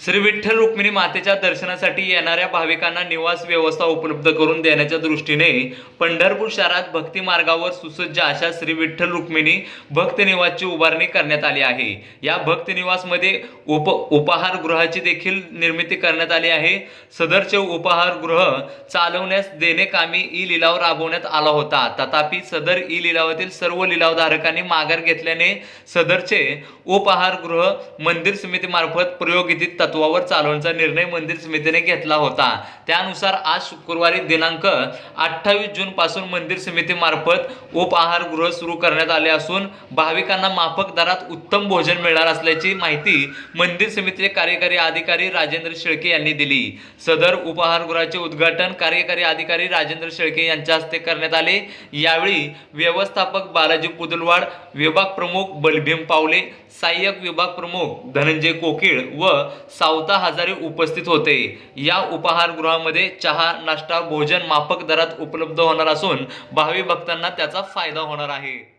श्री विठ्ठल रुक्मिणी मातेच्या दर्शनासाठी येणाऱ्या भाविकांना निवास व्यवस्था उपलब्ध करून देण्याच्या दृष्टीने पंढरपूर शहरात भक्ती मार्गावर सुसज्ज अशा श्री विठ्ठल रुक्मिणी भक्त निवासची उभारणी करण्यात आली आहे. या भक्त निवासमध्ये उप उपाहारगृहाची देखील निर्मिती करण्यात आली आहे. सदरचे उपाहारगृह चालवण्यास देणे कामी ई लिलाव राबवण्यात आला होता. तथापि सदर ई लिलावातील सर्व लिलावधारकांनी माघार घेतल्याने सदरचे उपाहारगृह मंदिर समितीमार्फत प्रयोगित तत्वावर चालवण्याचा निर्णय मंदिर समितीने घेतला होता. त्यानुसार आज शुक्रवारी दिनांक अठ्ठावीस जून पासून मंदिर समितीमार्फत उपाहारगृह सुरू करण्यात आले असून भाविकांना माफक दरात उत्तम भोजन मिळणार असल्याची माहिती मंदिर समितीचे कार्यकारी अधिकारी राजेंद्र शेळके यांनी दिली. सदर उपाहारगृहाचे उद्घाटन कार्यकारी अधिकारी राजेंद्र शेळके यांच्या हस्ते करण्यात आले. यावेळी व्यवस्थापक बालाजी पुदलवाड विभाग प्रमुख बलभीम पावले सहाय्यक विभाग प्रमुख धनंजय कोकिळ व सावता हजारे उपस्थित होते. या उपाहारगृहामध्ये चहा नाश्ता भोजन माफक दरात उपलब्ध होणार असून भावी भक्तांना त्याचा फायदा होणार आहे.